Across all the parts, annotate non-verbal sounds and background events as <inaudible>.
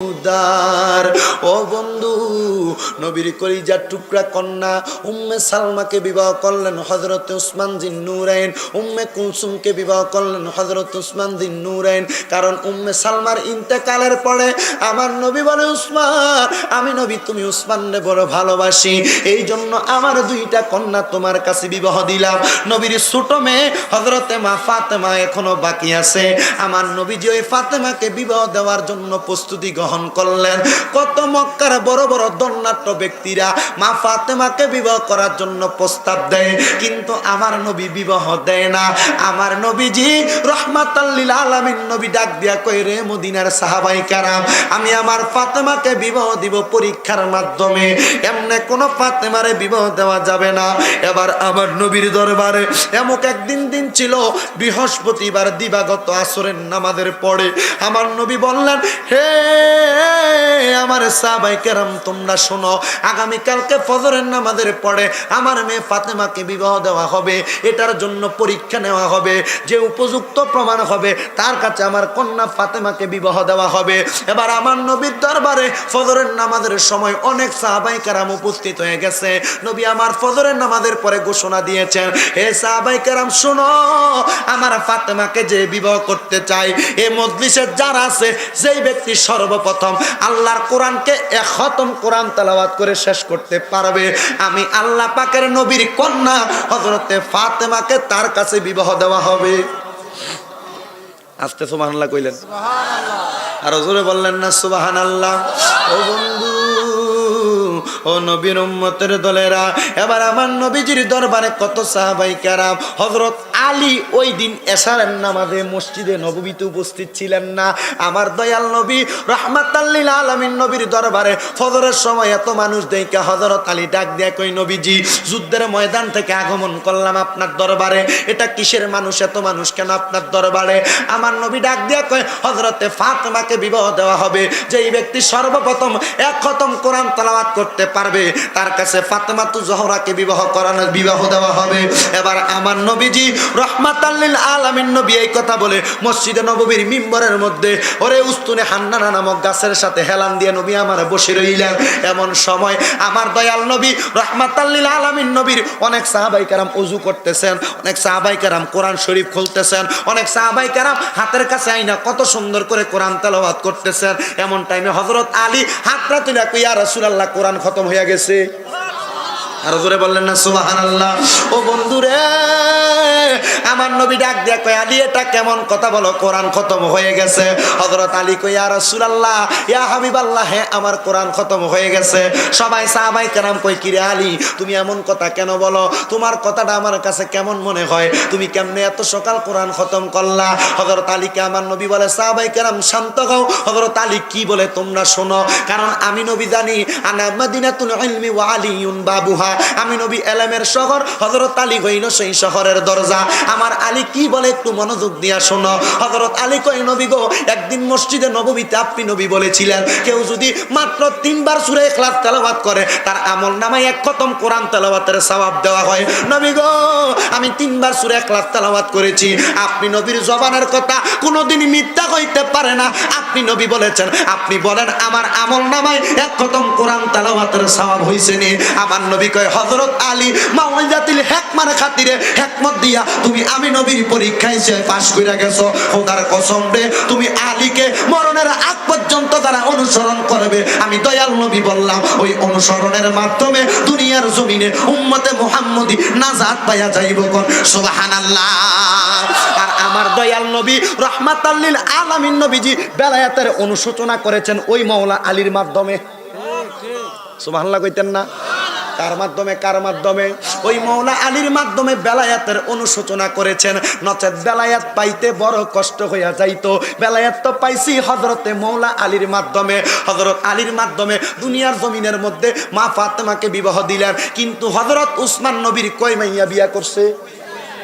উদার। ও বন্ধু, নবীর কলিজার টুকরা কন্যা, উম্মে সালমাকে বিবাহ করলেন হজরত উসমান জিন নুরাইন, উম্মে কুলসুমকে বিবাহ করলেন হজরত উসমান জিন নুরাইন। কারণ উম্মে সালমার ইন্তেকালের পরে আমার নবী বলে, উসমান, আমি নবী, তুমি উসমানরে বড় ভালোবাসি। এই জন্য আমার দুইটা কন্যা তোমার কাছে বিবাহ দিলাম। নবীর ছোট মেয়ে হজরতে মা ফাতেমা এখনও বাকি আছে। আমার নবীজি ওই ফাতেমাকে বিবাহ দেওয়ার জন্য প্রস্তুতি গ্রহণ করলেন। কত মক্কার বড় বড় দন্নাট্য ব্যক্তিরা মা ফাতেমাকে বিবাহ করার জন্য প্রস্তাব দেয়। কিন্তু আমার নবী বিবাহ দেয় না। আমার নবীজি রহমাতাল্লিল আলামিন নবী ডাক দিয়া কই রে মদিনার সাহাবাই কারাম, আমি আমার ফাতেমাকে বিবাহ দিব পরীক্ষার মাধ্যমে। এমনে কোনো ফাতেমারে বিবাহ দেওয়া যাবে না। এবার আমার নবীর দরবারে এমক একদিন দিন ছিল, বৃহস্পতিবার দিবাগত আসরের নামাজের পরে। আমার নবী বললেন, হে আমার সাহাবাই কেরাম, তোমরা শোনো, আগামীকালকে ফজরের নামাজের পরে আমার মেয়ে ফাতেমাকে বিবাহ দেওয়া হবে, এটার জন্য পরীক্ষা নেওয়া হবে, যে উপযুক্ত প্রমাণ হবে, তার কাছে আমার কন্যা ফাতেমাকে বিবাহ দেওয়া হবে। এবার আমার নবীর দরবারে ফজরের নামাজের সময় অনেক সাহাবাই কারাম উপস্থিত হয়ে গেছে। নবী আমার ফজরের নামাজের পরে ঘোষণা দিয়েছেন হে সাহাবাই কারাম, শোনো, আমার ফাতেমাকে যে বিবাহ করতে চাই এ মজলিসের যারা আছে, যেই ব্যক্তি সর্বপ্রথম আল্লাহর কোরআনকে এক খতম কোরআন তালাবাত করে শেষ করতে পারবে। আমি আল্লাহ পাকের নবীর কন্যা হজরতে ফাতেমাকে তার কাছে বিবাহ দেওয়া হবে। আস্তে সুবাহ কইলেন। আর জোরে বললেন না সুবাহান আল্লাহ ও বন্ধু ও নবীর উম্মতের দলেরা এবার আমার নবীজির দরবারে কত সাহাবাই কারাম হজরত আলী ওই দিন এসারের নামাজে মসজিদে নববীতে উপস্থিত ছিলেন না। আমার দয়াল নবী রহমাতাল্লিল আলমিন নবীর দরবারে ফজরের সময় এত মানুষ দেখে হজরত আলী ডাক দেয়া, কই নবীজি, যুদ্ধের ময়দান থেকে আগমন করলাম আপনার দরবারে। এটা কিসের মানুষ? এত মানুষ কেন আপনার দরবারে? আমার নবী ডাক দিয়া কয় হজরতে ফাতেমাকে বিবাহ দেওয়া হবে। যে এই ব্যক্তি সর্বপ্রথম এক খতম কোরআন তালাওয়াত করতে পারবে, তার কাছে ফাতেমা তু জহরাকে বিবাহ করানো, বিবাহ দেওয়া হবে। এবার আমার নবীজি রহমাতাল্লিল আলামিন নবী এই কথা বলে মসজিদে নববীর মিম্বরের মধ্যে, ওরে উস্তুনে হান্নানা নামক গাছের সাথে হেলান দিয়ে নবী আমার বসে রইলেন। এমন সময় আমার দয়াল নবী রহমাতাল্লিল আলামিন নবীর অনেক অজু করতেছেন, অনেক কোরআন শরীফ খুলতেছেন, অনেক হাতের কাছে আইনা কত সুন্দর করে কোরআন তেলাওয়াত করতেছেন। এমন টাইমে হজরত আলী হাতটা তুলে কইয়া রাসূলুল্লাহ, কোরআন খতম হইয়া গেছে। আর জোরে বললেন না সুবাহান আল্লাহ ও বন্ধুরে আমার নবী ডাক দিয়া কয়, আলী, এটা কেমন কথা বলো? কোরআন খতম হয়ে গেছে। হযরত আলী কই ইয়া রাসূলুল্লাহ, ইয়া হাবিবাল্লাহ হ্যাঁ আমার কোরআন খতম হয়ে গেছে। সবাই সাহাবাই কেরাম কই কিরে আলী, তুমি এমন কথা কেন বলো? তোমার কথাটা আমার কাছে কেমন মনে হয়? তুমি কেমনে এত সকাল কোরআন খতম করলা? হযরত আলীকে আমার নবী বলে, সাহাবাই কেরাম, শান্ত হও। হযরত আলী কি বলে, তোমরা শোনো, কারণ আমি নবী জানি, আনা মাদিনাতুল ইলমি ওয়া আলিয়ুন বাবুহা। আমি নবী এলেমের শহর, হযরত আলী হইল সেই শহরের দরজা। আমার আলী কি বলে একটু মনোযোগ দিয়া শোনো। হযরত আলী কই নবী গো, একদিন মসজিদে নববীতে আপনি নবী বলেছিলেন। কেউ যদি মাত্র তিনবার সূরা ইখলাস তেলাওয়াত করে, তার আমল নামায় এক খতম কোরআন তেলাওয়াতের সওয়াব দেওয়া হয়। নবী গো, আমি তিনবার সূরা ইখলাস তেলাওয়াত করেছি। আপনি নবীর জবানের কথা কোনোদিন মিথ্যা হইতে পারে না। আপনি নবী বলেছেন, আপনি বলেন, আমার আমল নামায় এক খতম কোরআন তেলাওয়াতের সওয়াব হইছে নি। আমার নবী কয়, হযরত আলী মাওলাজাতিল হেকমার খাতিরে হেকমত দিয়া তুমি আমি নবীর পরীক্ষায় সে পাশ কইরা গেছো, খোদার কসম রে, তুমি আলীকে মরণের আগ পর্যন্ত তারা অনুসরণ করবে, আমি দয়াল নবী বললাম, ওই অনুসরণের মাধ্যমে দুনিয়ার জমিনে উম্মতে মুহাম্মদি নাজাত পাইয়া যাইব কোন? সুবহানাল্লাহ। আর আমার দয়াল নবী রহমাতাল্লিল আলামিন নবীজি বেলায়াতের অনুশোচনা করেছেন ওই মাওলা আলীর মাধ্যমে। সুবহানাল্লাহ কইতেন না? কার মাধ্যমে কার মাধ্যমে? ওই মৌলা আলীর মাধ্যমে বেলায়াতের অনুশোচনা করেছেন। নচেত বেলায়াত পাইতে বড় কষ্ট হইয়া যাইত। বেলায়াত তো পাইছি হজরতে মৌলা আলীর মাধ্যমে। হজরত আলীর মাধ্যমে দুনিয়ার জমিনের মধ্যে মা ফাতেমাকে বিবাহ দিলেন। কিন্তু হজরত উসমান নবীর কয় মাইয়া বিয়া করছে?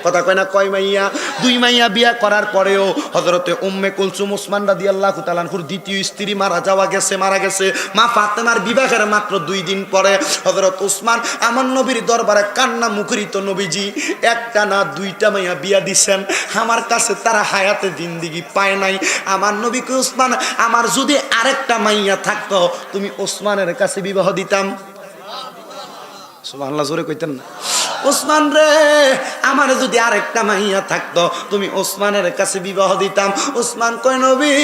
কথা কয় না, কয় মাইয়া? দুই মাইয়া বিয়া করার পরেও হজরতে উম্মে কুলসুম ওসমান রাদি আল্লাহ তালানহুর দ্বিতীয় স্ত্রী মারা যাওয়া গেছে, মারা গেছে। মা ফাতেমার বিবাহের মাত্র দুই দিন পরে হজরত উসমান আমার নবীর দরবারে কান্না মুখরিত নবীজি, একটা না দুইটা মাইয়া বিয়া দিছেন। আমার কাছে তারা হায়াতে জিন্দিগি পায় নাই। আমার নবীকে উসমান, আমার যদি আরেকটা মাইয়া থাকতো, তুমি ওসমানের কাছে বিবাহ দিতাম। সুবহানাল্লাহ, জোরে কইতেন না। ওসমান রে, আমার যদি আরেকটা মাইয়া থাকতো, তুমি ওসমানের কাছে বিবাহ দিতাম। ওসমান কয়, নবী,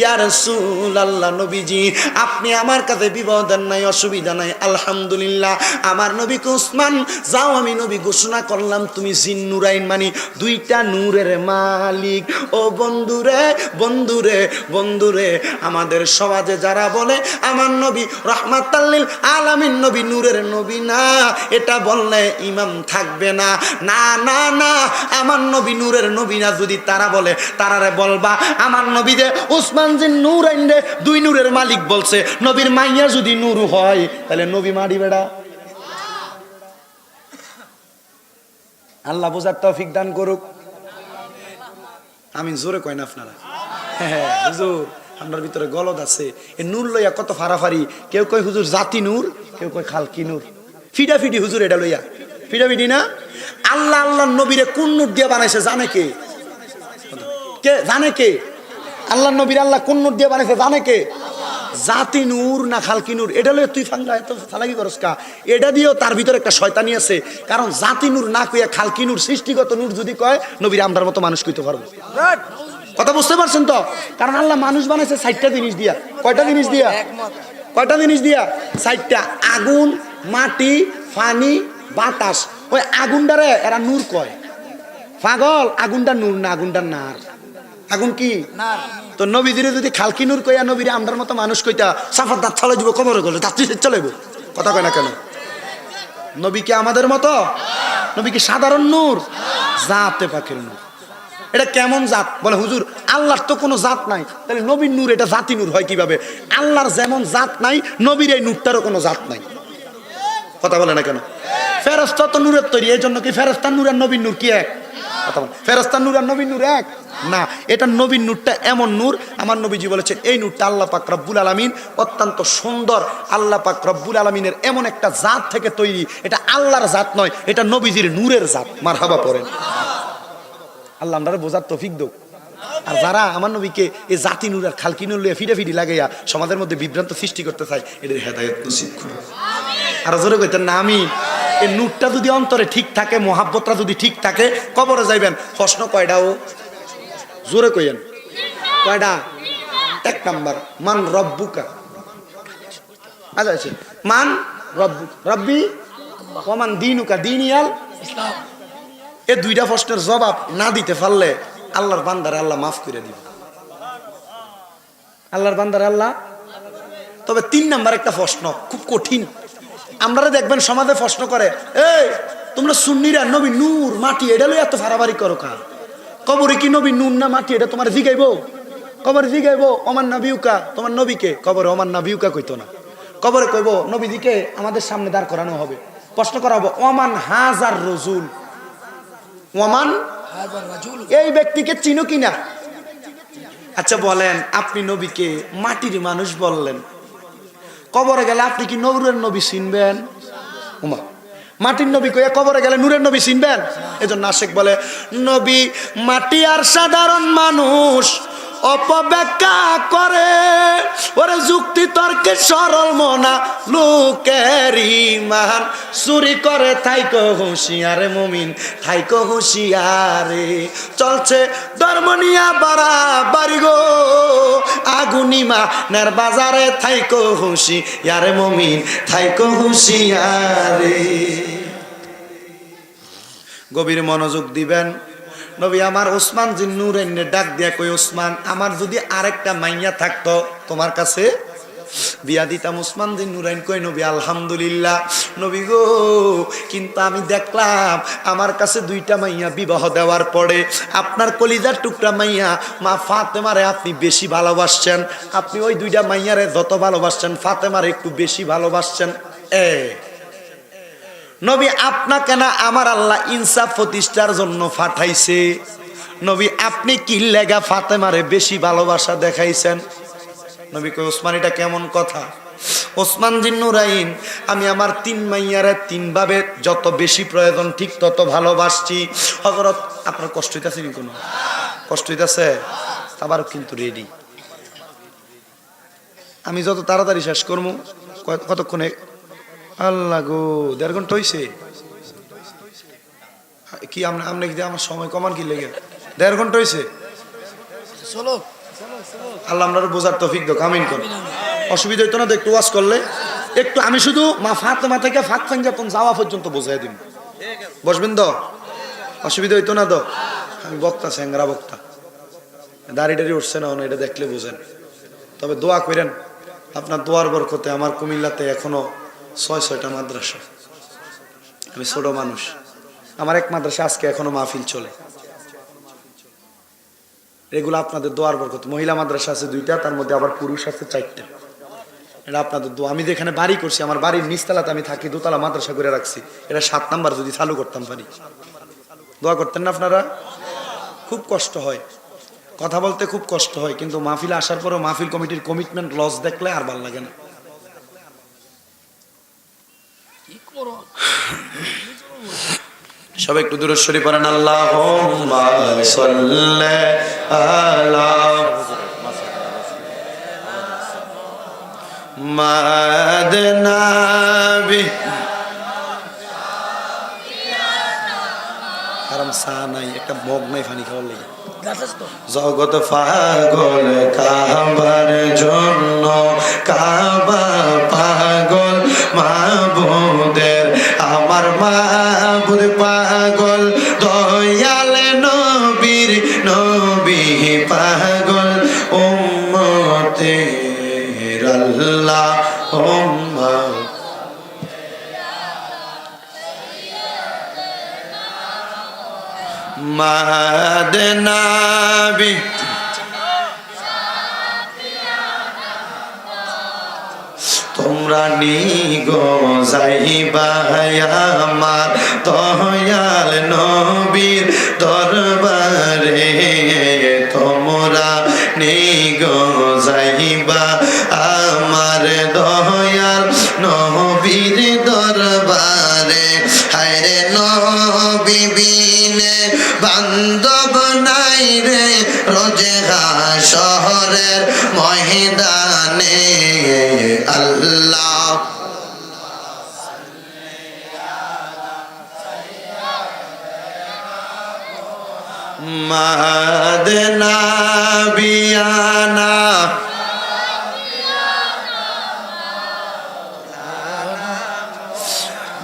ইয়া রাসূলুল্লাহ, নবীজি, আপনি আমার কাছে বিবাহ দেন নাই, অসুবিধা নাই, আলহামদুলিল্লাহ। আমার নবীকে ওসমান, যাও, আমি নবী ঘোষণা করলাম, তুমি জিন নুরাইন মানি, দুইটা নূরের মালিক। ও বন্ধুরে বন্ধুরে বন্ধুরে আমাদের সমাজে যারা বলে, আমার নবী রহমাতাল্লিল আলামিন, নবী নূরের নবী না, এটা বললে ইমাম থাকবে না। না না না, আমার নবী নূরের নবী না যদি তারা বলে, তারারে বলবা, আমার নবী যে উসমান যে নূর আইনরে দুই নূরের মালিক বলছে, নবীর মাইয়া যদি নূর হয়, তাহলে নবী মারি বেড়া। আল্লাহ বোঝার তৌফিক দান করুক। আমি জোরে কয় না আপনারা। হ্যাঁ হুজুর আপনার ভিতরে গলদ আছে। এ নূর লইয়া কত ফারাফারি। কেউ কয় হুজুর জাতি নূর, কেউ কয় খালকি নূর। ফিডা ফিডি হুজুর এটা লইয়া। ফিডি না? আল্লাহ আল্লাহ নবীরে কোন নূর দিয়ে বানাইছে জানে কে? কে? জানে কে? আল্লাহ নবীর আল্লাহ কোন নূর দিয়ে বানাইছে জানে কে? জাতি নূর না খালকি নূর? এটা লইয়া তুই ফাঙ্গা এত ফালাকি করস কা? এটা দিয়েও তার ভিতরে একটা শয়তানি আছে। কারণ জাতি নূর না কইয়া খালকি নূর সৃষ্টিগত নূর যদি কয় নবীর আমরার মতো মানুষ কইতে পারব। কথা বুঝতে পারছেন তো? কারণ আল্লাহ মানুষ বানাইছে ষাটটা জিনিস দিয়া। কয়টা জিনিস দিয়া? কয়টা জিনিস দিয়া? ষাটটা। আগুন মাটি পানি বাতাস। ওই আগুনটারে এরা নূর কয়। পাগল আগুনটা নূর না আগুনটা নার। আগুন কি? তো নবীদের যদি খালকি নূর কইয়া নবীরে আমরার মতো মানুষ কইতা সাফার দাঁত ছড়াই দিব কবরে গেলে দাঁত চলেব কথা কয় না কেন? নবী কি আমাদের মতো? নবী কি সাধারণ নূর? জাতে পাখির নূর। এটা কেমন জাত? বলে হুজুর আল্লাহর তো কোনো জাত নাই। তাহলে নবীর নূর এটা জাতি নূর হয় কীভাবে? আল্লাহর যেমন জাত নাই নবীর এই নূরটারও কোনো জাত নাই। কথা বলে না কেন? ফেরস্তা তো নূরের তৈরি, এই জন্য কি ফেরস্তার নূর আর নবীর নূর কি এক? কথা নূর আর নবীর নূর এক? না, এটা নবীন নূরটা এমন নূর, আমার নবীজি বলেছেন, এই নূরটা আল্লাহ পাক রব্বুল আলমিন অত্যন্ত সুন্দর আল্লাহ পাক রব্বুল আলমিনের এমন একটা জাত থেকে তৈরি। এটা আল্লাহর জাত নয়, এটা নবীজির নূরের জাত। মার হাবা পড়েন। আল্লাহ আমরা বোঝার তফিক দোক আর যারা আমার নবীকে এই জাতি নূর আর খালকি নূর লইয়া ফিডে ফিডি লাগাইয়া সমাজের মধ্যে বিভ্রান্ত সৃষ্টি করতে চায়, এদের হেদায়ত নসিব করুন। আর জোরে কইতেন, না, আমি এই নূরটা যদি অন্তরে ঠিক থাকে, মহাব্বতটা যদি ঠিক থাকে, কবরে যাইবেন। প্রশ্ন কয়টা ও? জোরে কইয়েন। কয়টা এক নাম্বার, মান রব্বুকা আচ্ছা আচ্ছা। মান রব্বু রব্বি ওমান দিনুকা দিন ইয়াল এ দুইটা প্রশ্নের জবাব না দিতে পারলে আল্লাহর বান্দারে আল্লাহ মাফ করে দিব। আল্লাহর বান্দারে আল্লাহ। তবে তিন নাম্বার একটা প্রশ্ন, খুব কঠিন। আমরা দেখবেন সমাজে প্রশ্ন করে, এই, তোমরা সুন্নিরা, নবী নূর, মাটি, এটা লই এত ফারাবারি করো কা? কবরে কি নবী নূর না মাটি, এটা তোমার জিগাইব? কবরে জিগাইব, ওমান নবিউকা, তোমার নবীকে? কবরে ওমান নবিউকা কইতো না। কবরে কইব নবীদিকে আমাদের সামনে দাঁড় করানো হবে। প্রশ্ন করা হবে অমান হাজার রজুল? ওমান এই ব্যক্তিকে চিনো কিনা আচ্ছা বলেন, আপনি নবীকে মাটির মানুষ বললেন। কবরে গেলে আপনি কি নূরের নবী চিনবেন? উমা, মাটির নবী কয়ে কবরে গেলে নূরের নবী চিনবেন? এজন্য আশেক বলে, নবী মাটি আর সাধারণ মানুষ। অপব্যাখ্যা করে। ওরে যুক্তি তর্কে সরল মনা, লোকের ইমান। চুরি করে থাইকো হুঁশিয়ারে মুমিন থাইকো হুঁশিয়ারে। চলছে ধর্মনিয়া বাড়া বাড়ি গো। আগুনিমা নের বাজারে থাইকো হুঁশি ইয়ারে মুমিন থাইকো হুঁশিয়ারে। গভীর মনোযোগ দিবেন। নবী আমার ওসমান জিন নূরেন্নে ডাক দিয়া কই ওসমান, আমার যদি আরেকটা মাইয়া থাকতো, তোমার কাছে বিয়া দিতাম? ওসমান দিন নুরাইন কই নবী, আলহামদুলিল্লাহ। নবী গো, কিন্তু আমি দেখলাম আমার কাছে দুইটা মাইয়া বিবাহ দেওয়ার পরে আপনার কলিজার টুকরা মাইয়া, মা ফাতেমারে আপনি বেশি ভালোবাসছেন। আপনি ওই দুইটা মাইয়ারে যত ভালোবাসছেন, ফাতেমারে একটু বেশি ভালোবাসছেন। এ নবী আপনাকে না আমার আল্লাহ ইনসাফ প্রতিষ্ঠার জন্য পাঠাইছে নবী, আপনি কি লেগা ফাতেমারে বেশি ভালোবাসা দেখাইছেন? নবী কই ওসমান, এটা কেমন কথা? ওসমান জিন্নুরাইন আমি আমার তিন মাইয়ারে তিনভাবে যত বেশি প্রয়োজন ঠিক তত ভালোবাসছি। হজরত আপনার কষ্ট হইতাছে কি কোনো? কষ্ট হইতাছে? আবার কিন্তু রেডি আমি যত তাড়াতাড়ি শেষ করব কতক্ষণে আল্লাহ গো দেড় ঘণ্টা হইছে। কি আপনি আপনি কি আমার সময় কমান কি লেগে? দেড় ঘণ্টা হইছে। চলো। আল্লাহ আমরা বোঝার তফিক দো কামিন কর। অসুবিধা হইতো না তো একটু ওয়াশ করলে। একটু আমি শুধু মা ফাতেমা থেকে ফাঁক ফাঞ্জাতন যাওয়া পর্যন্ত বোঝাই দিব বসবেন তো? অসুবিধা হইতো না তো? আমি বক্তা স্যাংরা বক্তা। দাড়ি টাড়ি উঠছে না এটা দেখলে বুঝেন। তবে দোয়া করেন আপনার দোয়ার বরকতে আমার কুমিল্লাতে এখনও ছয় ছয়টা মাদ্রাসা। আমি ছোট মানুষ। আমার এক মাদ্রাসা আজকে এখনও মাহফিল চলে। এগুলো আপনাদের দোয়ার বরকত। মহিলা মাদ্রাসা আছে দুইটা, তার মধ্যে আবার পুরুষ আছে চারটা। এটা আপনাদের দোয়া। আমি যেখানে বাড়ি করছি, আমার বাড়ির নিচতলাতে আমি থাকি, দোতলা মাদ্রাসা করে রাখছি। এটা সাত নাম্বার, যদি চালু করতাম পারি দোয়া করতেন না আপনারা? খুব কষ্ট হয়। কথা বলতে খুব কষ্ট হয়, কিন্তু মাহফিল আসার পরেও মাহফিল কমিটির কমিটমেন্ট লস দেখলে আর ভালো লাগে না কি করো সবাই একটু দূরে সরে পড়েন। আল্লাহ মাদনাবি আরাম সা নাই একটা মগ নাই ফানি খাওয়ার লেগে। গাছ তো? জগৎ হায়রে নবী বিনে বান্ধব নাই রে রোজগা শহরের ময়দানে। আল্লাহ।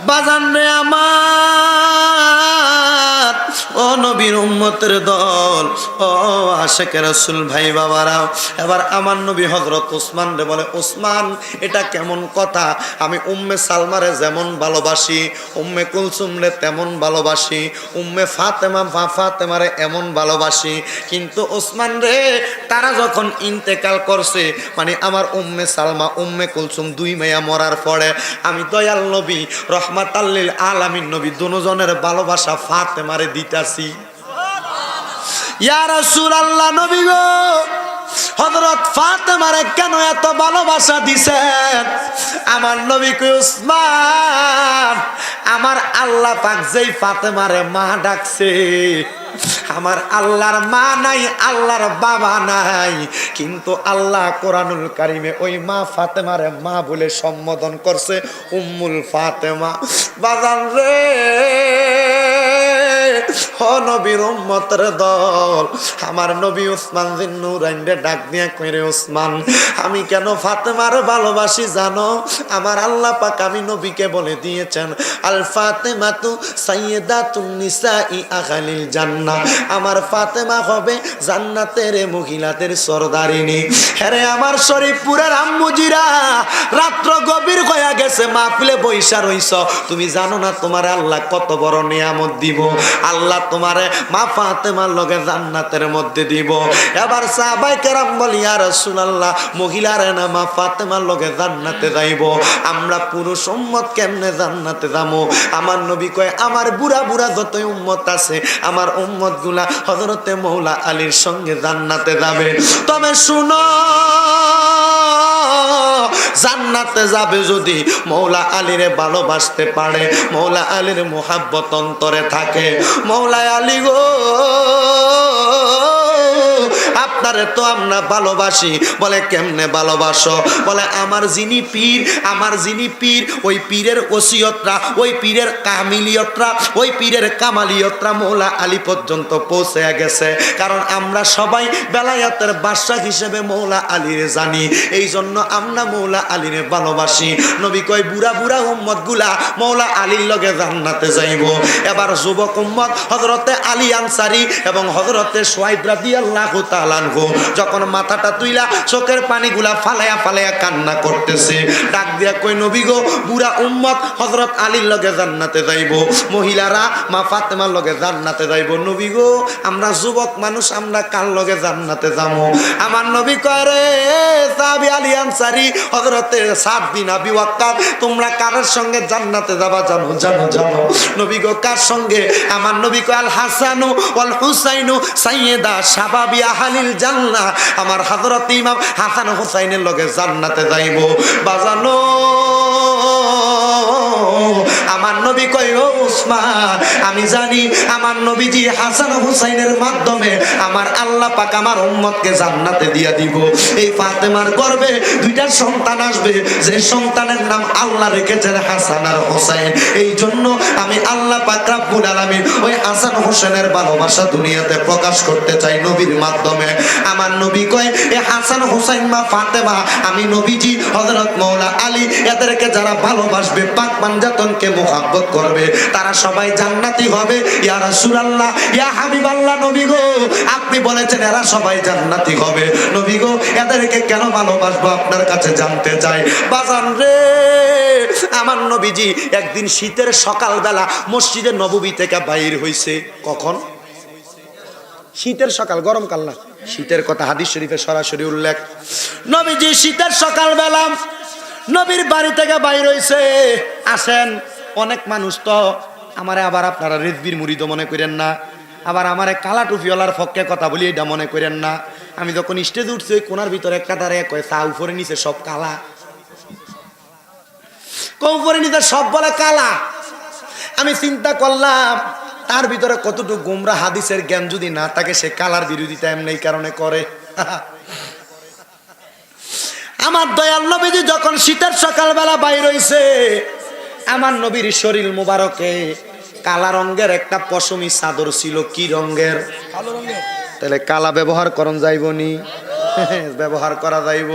বাজান রে আমার নবীর উম্মতের দল। ও আশেখ রসুল, ভাই বাবারাও এবার আমার নবী হজরত ওসমান রে বলে, ওসমান, এটা কেমন কথা? আমি উম্মে সালমারে যেমন ভালোবাসি, উম্মে কুলসুম রে তেমন ভালোবাসি, উম্মে ফাতেমা ফা ফাতেমারে এমন ভালোবাসি। কিন্তু ওসমান রে, তারা যখন ইন্তেকাল করছে মানে আমার উম্মে সালমা, উম্মে কুলসুম দুই মেয়া মরার পরে, আমি দয়াল নবী রহমাত আল্লিল আলামিন নবী, দুজনের ভালোবাসা ফাতেমারে দিতাছি। রাসূলুল্লাহ, নবী গো। কেন এত ভালোবাসা আমার আমার আল্লাহ পাক যেই ফাতেমারে মা ডাকছে, আমার আল্লাহর মা নাই, আল্লাহর বাবা নাই, কিন্তু আল্লাহ কোরআনুল কারিমে ওই মা ফাতেমারে মা বলে সম্বোধন করছে, উম্মুল ফাতেমা। বাজান রে। নবীর উম্মতের দল। আমার নবী উসমান জিন্নুরাইন্ডে ডাক দিয়া কইরে, উসমান, আমি কেন ফাতেমার ভালোবাসি জানো? আমার আল্লাহ পাক আমি নবীকে বলে দিয়েছেন, আল ফাতেমাতু সাইয়্যিদাতুন নিসাই আখালিল জান্নাহ। আমার ফাতেমা হবে জান্নাতের মহিলাদের সরদারিনী। হ্যারে আমার শরীফপুরের আম্মুজিরা, রাত্র গভীর হয়ে গেছে, মাহফিলে বৈশা রইছ। তুমি জানো না তোমার আল্লাহ কত বড় নিয়ামত দিব? আল্লাহ তোমারে মা ফাতেমার লগে জান্নাতের মধ্যে দিব। এবার সাহাবাই কেরাম বলি আর রাসূলুল্লাহ, মহিলারে না মা ফাতেমার লগে জান্নাতে যাইব। আমরা পুরুষ উম্মত কেমনে জান্নাতে যাব? আমার নবী কয়, আমার বুড়া বুড়া যতই উম্মত আছে, আমার উম্মতগুলা হজরতে মৌলা আলীর সঙ্গে জান্নাতে যাবে। তবে শুনো জান্নাতে যাবে যদি মৌলা আলীরে ভালোবাসতে পারে। মৌলা আলীর মোহাব্বত অন্তরে থাকে। মৌলা আলী গো। আপনারে তো আমরা ভালোবাসি। বলে, কেমনে ভালোবাসো? বলে, আমার যিনি পীর, আমার যিনি পীর, ওই পীরের ওসিয়তরা, ওই পীরের কামিলিয়তরা, ওই পীরের কামালিয়তরা মৌলা আলী পর্যন্ত পৌঁছে গেছে। কারণ আমরা সবাই বেলায়াতের বাদশাহ হিসেবে মৌলা আলীরে জানি। এই জন্য আমরা মৌলা আলীরে ভালোবাসি। নবী কয়, বুড়া বুড়া উম্মতগুলা মৌলা আলীর লগে জান্নাতে যাইব। এবার যুবক উম্মত হজরতে আলী আনসারি এবং হজরতে সোয়াইব রাদিয়াল্লাহু তাআলা আনহু যখন মাথাটা তুইলা চোখের পানিগুলা ফালায়া ফালায়া কান্না করতেছে, ডাক দিয়া কই নবী গো, বুড়া উম্মত হজরত আলীর লগে জান্নাতে যাইব, মহিলারা মা ফাতেমার লগে জান্নাতে যাইব। নবী গো, আমরা যুবক মানুষ, আমরা কার লগে জান্নাতে যাব আমার নবী কয়, রে সাহাবী আলী আনসারি হজরতে সাত বিন আবি ওয়াক্কাস তোমরা কারের সঙ্গে জান্নাতে যাবা জানো জানো জানো। নবী গো, কার সঙ্গে? আমার নবী কয়, আল হাসানু ওয়াল হুসাইনু সাইয়েদা শাবাবি আহালিল জান্নাহ। আমার হাজরত ইমাম হাসান হুসাইনের লগে জান্নাতে যাইব। বাজানো। আমার নবী কয়, ও উসমান, আমি জানি আমার নবীজি হাসান হুসাইনের মাধ্যমে আমার আল্লাহ পাক আমার উম্মতকে জান্নাতে দিয়া দিব। এই ফাতেমার গর্ভে দুইটা সন্তান আসবে, যে সন্তানের নাম আল্লাহ রেখেছেন হাসান আর হোসেন এই জন্য আমি আল্লাহ পাক রাব্বুল আলামিন ওই হাসান হোসেনের ভালোবাসা দুনিয়াতে প্রকাশ করতে চাই নবীর মাধ্যমে। আমার নবী কয়, এ হাসান হোসেন মা ফাতেমা, আমি নবীজি হযরত মাওলা আলী, এদেরকে যারা ভালোবাসবে, পাক পাঞ্জাতনকে মোহাব্বত করবে। তারা সবাই জান্নাতি হবে। ইয়া রাসূলুল্লাহ, ইয়া হাবিবাল্লাহ, নবী গো, আপনি বলেছেন এরা সবাই জান্নাতি হবে। নবী গো, এদেরকে কেন ভালোবাসবো? আপনার কাছে জানতে চাই। বাজান রে, আমার নবীজি একদিন শীতের সকালবেলা মসজিদে নববী থেকে বাইর হইছে। কখন? শীতের সকাল গরমকাল না। শীতের কথা হাদিস শরীফে সরাসরি উল্লেখ। নবীজি শীতের সকালবেলা নবীর বাড়ি থেকে বাইর হইছে। আসেন, অনেক মানুষ তো আমারে আবার আপনারা রেজবির মুড়িদ মনে করেন না। আবার আমার কালা টুপিওয়ালার ফককে কথা বলি এটা মনে করেন না। আমি যখন স্টেজ উঠছি, ওই কোনার ভিতরে একটা দাঁড়ে কয়, চা, উপরে নিচে সব কালা। উপরে নিচে সব বলে কালা। আমি চিন্তা করলাম, তার ভিতরে কতটুকু গোমরা হাদিসের জ্ঞান যদি না থাকে, সে কালার বিরোধিতা এমনি কারণে করে। <laughs> আমার দয়াল নবীজি যখন শীতের সকালবেলা বাইর হইছে আমার নবীর শরীর মুবারকে কালা রঙের একটা পশমি চাদর ছিল কি রঙের? রঙের। তাহলে কালা ব্যবহার করন যাইবনি। <laughs> ব্যবহার করা যাইব।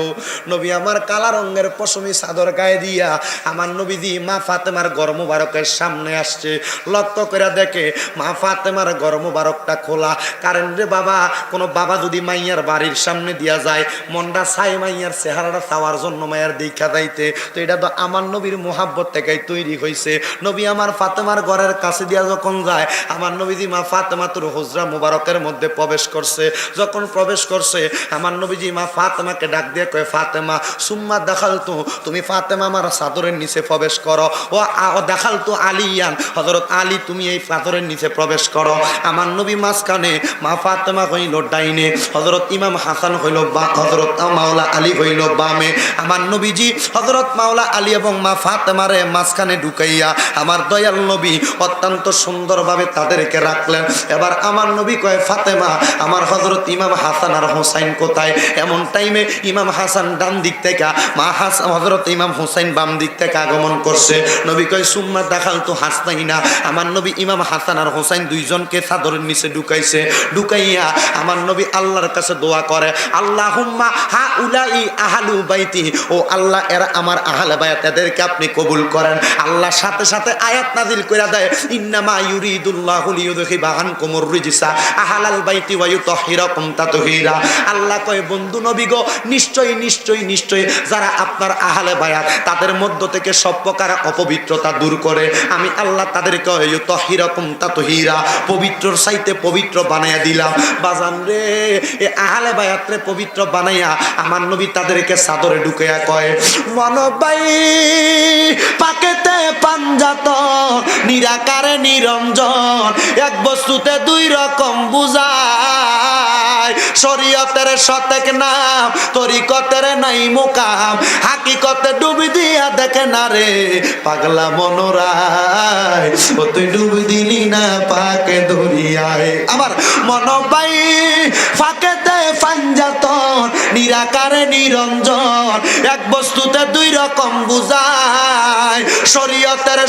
নবী আমার কালা রঙের পশমি চাদর গায়ে দিয়া আমার নবীজি মা ফাতেমার গরম সামনে আসছে। লক্ষ্য করে দেখে মা ফাতেমার গরম খোলা। কারণ রে বাবা, কোনো বাবা যদি মাইয়ার বাড়ির সামনে দিয়া যায়, মনটা ছাই মাইয়ার চেহারাটা চাওয়ার জন্য মায়ের দীক্ষা যাইতে। তো এটা তো আমার নবীর মোহাব্বত থেকেই তৈরি হয়েছে নবী আমার ফাতেমার ঘরের কাছে দিয়া যখন যায়, আমার নবীজি মা ফাতেমা তোর হুজরা মুবারকের মধ্যে প্রবেশ করছে। যখন প্রবেশ করছে, আমার নবীজি, মা ফাতেমাকে ডাক দিয়ে কয়, ফাতেমা, সুম্মা দেখাল তো তুমি ফাতেমা আমার চাদরের নিচে প্রবেশ করো। ও দেখাল তো আলিয়ান হজরত আলী, তুমি এই চাদরের নিচে প্রবেশ করো। আমার নবী মাঝখানে মা ফাতেমা হইল ডাইনে হজরত ইমাম হাসান হইল বা হজরত মাওলা আলী হইল বামে। আমার নবীজি হজরত মাওলা আলী এবং মা ফাতেমারে মাঝখানে ঢুকাইয়া আমার দয়াল নবী অত্যন্ত সুন্দরভাবে তাদেরকে রাখলেন। এবার আমার নবী কয়, ফাতেমা, আমার হজরত ইমাম হাসান আর হোসাইন কোথায়? এমন টাইমে ইমাম হাসান ডান দিক থেকে, মা হাসান হজরত ইমাম হোসাইন বাম দিক থেকে আগমন করছে। নবী কয়, সুম্মা দেখাল তো হাসতাই না আমার নবী ইমাম হাসান আর হোসাইন দুইজনকে চাদরের নিচে ঢুকাইছে। ঢুকাইয়া আমার নবী আল্লাহর কাছে দোয়া করে আল্লাহ হুম্মা হা উলাই আহালু বাইতি। ও আল্লাহ, এরা আমার আহাল বায়াত এদেরকে আপনি কবুল করেন। আল্লাহ সাথে সাথে আয়াত নাজিল করে দেয়, ইন্নামা ইউরিদুল্লাহু লিয়ুদখিবা আনকুমুর রিজসা। আহালাল বাইতি ওয়া ইউতাহিরাকুম তাতহীরা। আল্লাহ কয় বন্ধু নবী গো, নিশ্চয়ই নিশ্চয়ই নিশ্চয়ই যারা আপনার আহালে বায়াত, তাদের মধ্য থেকে সব প্রকার অপবিত্রতা দূর করে। আমি আল্লাহ তাদেরকে তহিরকম তা তহিরা পবিত্রর সাইতে পবিত্র বানাইয়া দিলাম। বাজান রে, এ আহালে বায়াতরে পবিত্র বানাইয়া আমার নবী তাদেরকে সাদরে ঢুকাইয়া কয় মনবাই পাকেতে পাঞ্জাত নিরাকারে নিরঞ্জন, এক বস্তুতে দুই রকম বুঝায় শরীয়তের সতেক নাম, তরিকতের নাই মুকাম। হাকিকতে ডুবি দিয়া দেখে না রে, পাগলা মনোরায়। ও তুই ডুবি দিলি না পাকে ধরিয়ায়। আমার পাই ফাঁকেতে পাঞ্জাতন নিরাকারে নিরঞ্জন, এক বস্তুতে দুই রকম বুঝায়। শরীয়তের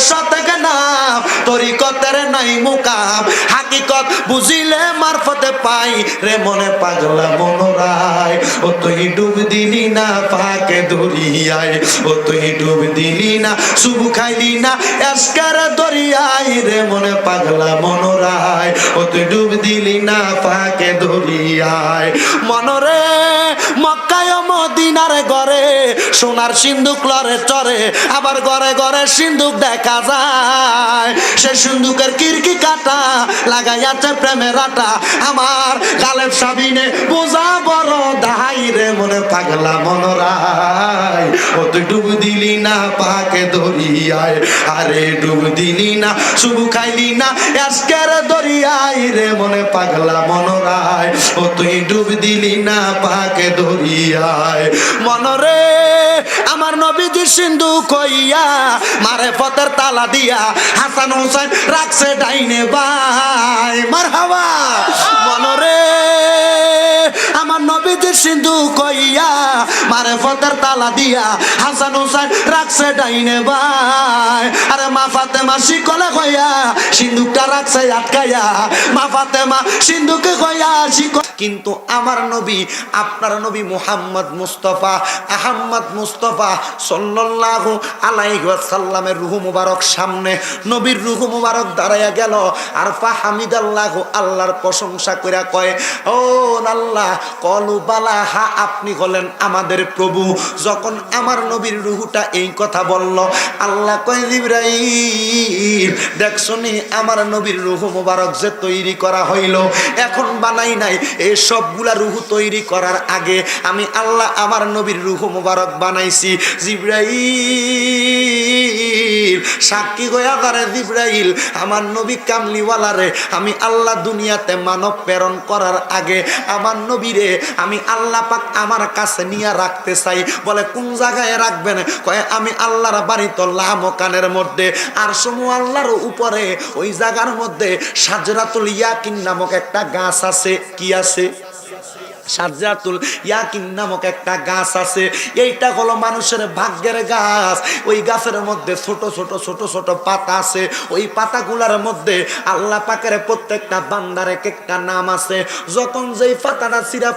নাম, তরিকতের নাই মুকাম। হাকিকত বুঝিলে মারফতে পাই, রে মনে পাগলা মনোরায়। ও তুই ডুব দিলি না পাকে দরিয়ায়, ও তুই ডুব দিলি না শুভ খাইলি না এসকার দরিয়ায়, রে মনে পাগলা মনোরায়। ও তুই ডুব দিলি না পাকে দরিয়ায়। মনরে মদিনার ঘরে সোনার সিন্ধুক লরে চরে, আবার ঘরে ঘরে সিন্ধুক দেখা যায়। সে সিন্ধুকের কিরকি কাটা, লাগাইয়াছে প্রেমের আটা। আমার গালের সাবিনে বোঝা বড় দাহাই রে মনে পাগলা মনোরায় ও তুই ডুব দিলি না পাকে দরিয়ায়, আরে ডুব দিলি না শুভ খাইলি না আজকের দরিয়ায় রে মনে পাগলা মনোরায় ও তুই ডুব দিলি না পাকে দরিয়ায়। মনরে আমার নবীজি সিন্ধু কইয়া মারে পথের তালা দিয়া হাসান হোসেন রাখছে ডাইনে বাই। মার হাওয়া মনরে আমার নবীজি সিন্ধু কইয়া মারে ফতের তালা দিয়া হাসান হুসাইন রাখছে ডাইনে ভাই আরে মা ফাতেমা শিকলে কইয়া সিন্ধুকটা রাখছে আটকাইয়া। মা ফাতেমা সিন্ধুকে কইয়া শিকল কিন্তু আমার নবী, আপনার নবী মুহাম্মদ মুস্তফা, আহম্মদ মুস্তফা সাল্লাল্লাহু আলাইহি ওয়াসাল্লামের রুহু মুবারক সামনে নবীর রুহু মুবারক দাঁড়াইয়া গেল। আর ফাহামিদাল্লাহ আল্লাহর প্রশংসা কইরা কয়, ও আল্লাহ, কলু বালা হা আপনি হলেন আমাদের প্রভু। যখন আমার নবীর রুহুটা এই কথা বলল, আল্লাহ কয়, জিব্রাইল দেখছনি আমার নবীর রুহু মুবারক যে তৈরি করা হইল, এখন বানাই নাই। এই সবগুলা রুহু তৈরি করার আগে আমি আল্লাহ আমার নবীর রুহু মুবারক বানাইছি। জিব্রাইল, সাক্ষী গয়া করে জিব্রাইল, আমার নবী কামলিওয়ালারে আমি আল্লাহ দুনিয়াতে মানব প্রেরণ করার আগে আমার নবীরে আমি আল্লাহ পাক আমার কাছে নিয়ে রাখতে চাই। বলে, কোন জায়গায় রাখবেন? কয়ে, আমি আল্লাহর বাড়ি তো লামকানের মধ্যে। আর সমু আল্লাহর উপরে, ওই জায়গার মধ্যে সাজরাতুল ইয়াকিন নামক একটা গাছ আছে। কি আছে? সাজাতুল ইয়াকিন নামক একটা গাছ আছে। এইটা হলো মানুষের ভাগ্যের গাছ। ওই গাছের মধ্যে ছোট ছোট ছোট ছোট পাতা আছে। ওই পাতাগুলার মধ্যে আল্লাহ পাকের প্রত্যেকটা বান্দার এক একটা নাম আছে। যখন যেই পাতাটা চিরা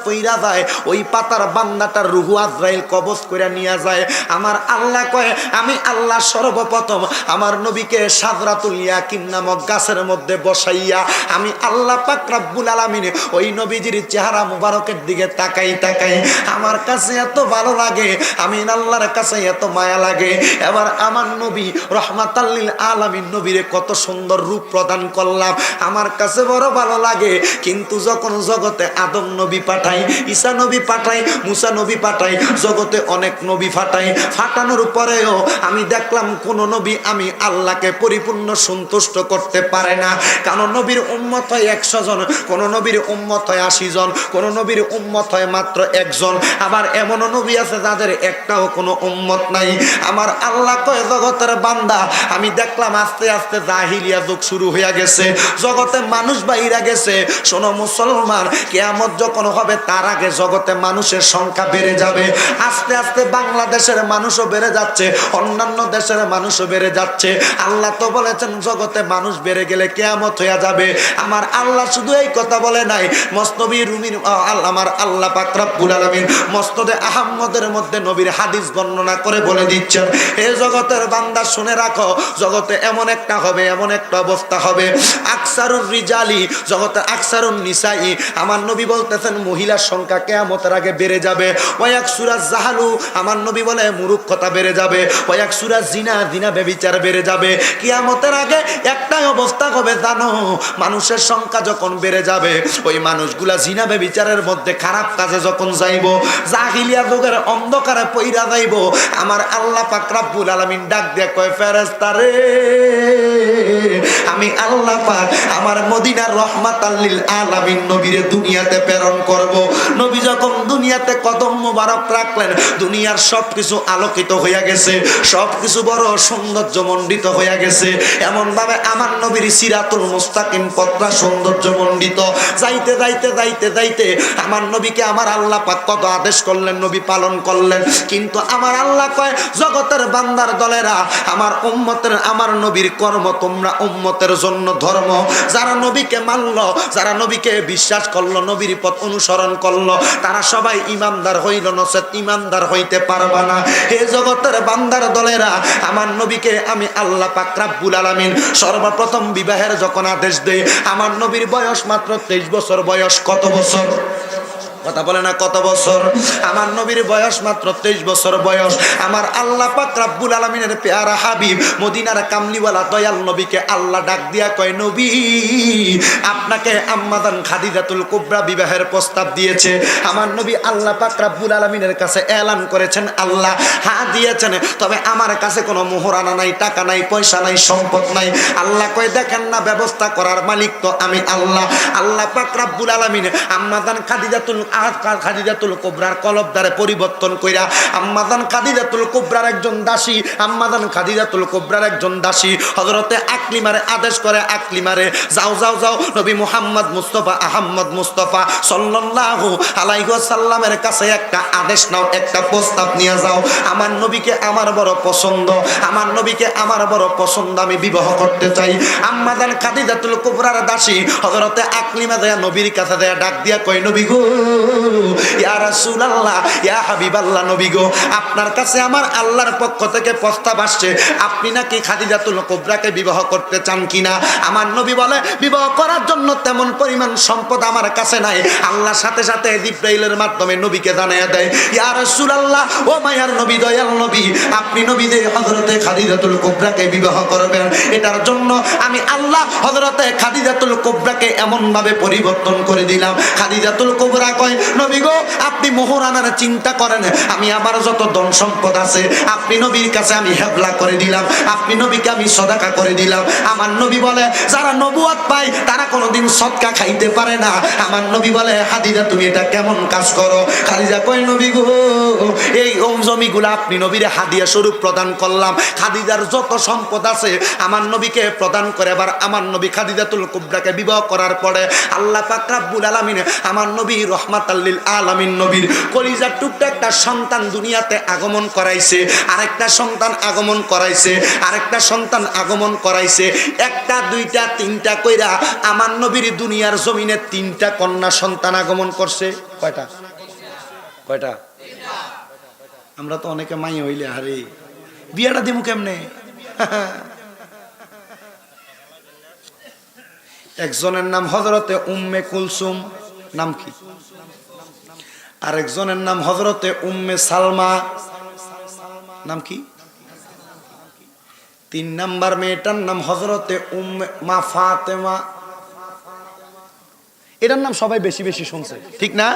যায়, ওই পাতার বান্দাটার রুহু আজরাইল কবজ করে নিয়ে যায়। আমার আল্লাহ কয়, আমি আল্লাহ সর্বপ্রথম আমার নবীকে সাদরাতুল ইয়াকিন নামক গাছের মধ্যে বসাইয়া, আমি আল্লাহ পাক রাব্বুল আলামিন ওই নবীজির চেহারা মুবারকের দিকে তাকাই তাকাই। আমার কাছে এত ভালো লাগে, আমি আল্লাহর কাছে এত মায়া লাগে। এবার আমার নবী রহমাতাল্লিল আলামিন নবীরে কত সুন্দর রূপ প্রদান করলাম। আমার কাছে বড় ভালো লাগে, কিন্তু যখন জগতে আদম নবী পাঠাই, ঈসা নবী পাঠাই, মুসা নবী পাঠাই, জগতে অনেক নবী ফাটাই, ফাটানোর পরেও আমি দেখলাম কোন নবী আমি আল্লাহকে পরিপূর্ণ সন্তুষ্ট করতে পারে না। কারণ নবীর উম্মত হয় একশো জন, কোন নবীর উম্মত হয় আশি জন, কোন নবীর উম্মত হয় মাত্র একজন। আবার এমনও নবী আছে যাদের একটাও কোনো উম্মত নাই। আমার আল্লাহ কয়, জগতের বান্দা, আমি দেখলাম আস্তে আস্তে জাহিলিয়া যুগ শুরু হয়ে গেছে। জগতে মানুষ বাইরা গেছে। শোনো মুসলমান, কেয়ামত যখন হবে, তার আগে জগতে মানুষের সংখ্যা বেড়ে যাবে। আস্তে আস্তে বাংলাদেশের মানুষও বেড়ে যাচ্ছে, অন্যান্য দেশের মানুষও বেড়ে যাচ্ছে। আল্লাহ তো বলেছেন, জগতে মানুষ বেড়ে গেলে কেয়ামত হয়ে যাবে। আমার আল্লাহ শুধু এই কথা বলে নাই মস্তবি রুমির আল্লামা আমার আল্লাহ পাক রব্বুল আলামিন মস্তদে আহম্মদের মধ্যে নবীর হাদিস বর্ণনা করে বলে দিচ্ছেন, হে জগতের বান্দা, শুনে রাখো, জগতে এমন একটা হবে, এমন একটা অবস্থা হবে। আকসারুর রিজালি জগতে আকসারুন নিসাই, আমার নবী বলতেছেন, মহিলার সংখ্যা কেয়ামতের আগে বেড়ে যাবে। ওয়াক সুরাজ জাহালু, আমার নবী বলে মুরুক্ষতা বেড়ে যাবে। ওয়াক সুরাজ জিনা দিনা বেবিচার বেড়ে যাবে। কিয়ামতের আগে একটাই অবস্থা হবে, জানো, মানুষের সংখ্যা যখন বেড়ে যাবে, ওই মানুষগুলা জিনা বেবিচারের মধ্যে খারাপ কাজে যখন যাইব জাহিলিয়া যুগের অন্ধকারে পইরা যাইব, আমার আল্লাহ পাক রব্বুল আলামিন ডাক দিয়ে কয়, ফেরেশতা রে, আমি আল্লাহ পাক আমার মদিনার রহমাত আল্লিল আলামিন নবীরে দুনিয়াতে প্রেরণ করব। নবী যখন দুনিয়াতে কদম মোবারক রাখলেন, দুনিয়ার সবকিছু আলোকিত হইয়া গেছে, সবকিছু বড় সৌন্দর্য মণ্ডিত হইয়া গেছে। এমন ভাবে আমার নবীর সিরাতুল মুস্তাকিম পত্রা সৌন্দর্য মণ্ডিত যাইতে যাইতে যাইতে যাইতে আমার নবীকে আমার আল্লাহ পাক কত আদেশ করলেন, নবী পালন করলেন। কিন্তু আমার আল্লাহ কয়, জগতের বান্দার দলেরা, আমার উম্মতের, আমার নবীর কর্ম তোমরা উম্মতের জন্য ধর্ম। যারা নবীকে মানল, যারা নবীকে বিশ্বাস করল, নবীর পথ অনুসরণ করল, তারা সবাই ইমানদার হইল, নসেত ইমানদার হইতে পারবা না। হে জগতের বান্দার দলেরা, আমার নবীকে আমি আল্লাহ পাক রাব্বুল আলামিন সর্বপ্রথম বিবাহের যখন আদেশ দেয় আমার নবীর বয়স মাত্র তেইশ বছর। বয়স কত বছর? কথা বলে না কত বছর? আমার নবীর বয়স মাত্র তেইশ বছর বয়স। আমার আল্লাহ পাক রাব্বুল আলমিনের পেয়ারা হাবিব, মদিনার কামলিওয়ালা দয়াল নবীকে আল্লাহ ডাক দিয়া কয়, নবী, আপনাকে আম্মাদান খাদিজাতুল কুবরা বিবাহের প্রস্তাব দিয়েছে। আমার নবী আল্লাহ পাক রাব্বুল আলমিনের কাছে এলান করেছেন, আল্লাহ, হা দিয়েছেন, তবে আমার কাছে কোনো মোহরানা নাই, টাকা নাই, পয়সা নাই, সম্পদ নাই। আল্লাহ কয়, দেখেন না, ব্যবস্থা করার মালিক তো আমি আল্লাহ। আল্লাহ পাক রাব্বুল আলামিন আম্মাদান খাদিজাতুল আহাদ খাদিজাতুল কুবরার কলব দ্বারে পরিবর্তন কইরা আম্মাদান খাদিজাতুল কুবরার একজন দাসী আম্মাদান খাদিজাতুল কুবরার একজন দাসী। হযরতে আকলিমারে আদেশ করে আকলিমারে, যাও যাও যাও, নবী মুহাম্মদ মুস্তাফা, আহম্মদ মুস্তাফা সাল্লাল্লাহু আলাইহি ওয়াসাল্লামের কাছে একটা আদেশ নাও, একটা প্রস্তাব নিয়ে যাও। আমার নবীকে আমার বড় পছন্দ, আমার নবীকে আমার বড় পছন্দ আমি বিবাহ করতে চাই। আম্মাদান খাদিজাতুল কুবরার দাসী হযরতে আকলিমা দেয়া নবীর কাছে দেয়া ডাক দিয়া কই নবী গো আপনার কাছে আমার আল্লাহর পক্ষ থেকে প্রস্তাব আসছে, আপনি নাকি বিবাহ করতে চান কিনা? আমার নবী বলে, বিবাহ করার জন্য তেমন পরিমাণ সম্পদ আমার কাছে নাই। সাথে সাথে মাধ্যমে নবীকে জানাইয়া দেয় ও নবী, দয়াল নবী, আপনি বিবাহ এটার জন্য আমি আল্লাহ হযরতে খাদিজাতুল কুবরাকে এমন ভাবে পরিবর্তন করে দিলাম। খাদিজাতুল কুবরা কয় নবী গো, আপনি মোহরানার চিন্তা করেন। আমি আমার যত ধন সম্পদ আছে, আপনি নবীর কাছে আমি হেবলা করে দিলাম। আপনি নবীকে আমি সদাকা করে দিলাম। আমার নবী বলে, যারা নবুয়াত পায়, তারা কোনোদিন সদকা খাইতে পারে না। আমার নবী বলে, হাদিজা, তুমি এটা কেমন কাজ করো? খাদিজা কয়, নবী গো, এই ওম জমিগুলো আপনি নবীরে হাদিয়া স্বরূপ প্রদান করলাম। খাদিজার যত সম্পদ আছে, আমার নবীকে প্রদান করে আবার আমার নবী খাদিজাতুল কুবরাকে বিবাহ করার পরে আল্লাহ পাক রাব্বুল আলামিন আমার নবী রহমাত আল্লিল আলামিন নবীর কলিজার টুকটা একটা সন্তান দুনিয়াতে আগমন করাইছে, আরেকটা সন্তান আগমন করাইছে, আরেকটা সন্তান আগমন করাইছে, একটা, দুইটা, তিনটা কইরা আমার নবীর দুনিয়ার জমিনে তিনটা কন্যা সন্তান আগমন করছে। কয়টা? কয়টা? আমরা তো অনেকে মাই হইলে, আরে, বিয়াটা দিমু কেমনে? একজনের নাম হজরতে উম্মে কুলসুম, নাম কি? আরেকজনের নাম হজরতে উম্মে সালমা। নাম কি? তিন নাম্বার মেয়েটার নাম হজরতে উম্মে মা ফাতেমা। এটার নাম সবাই বেশি বেশি শুনছে, ঠিক না?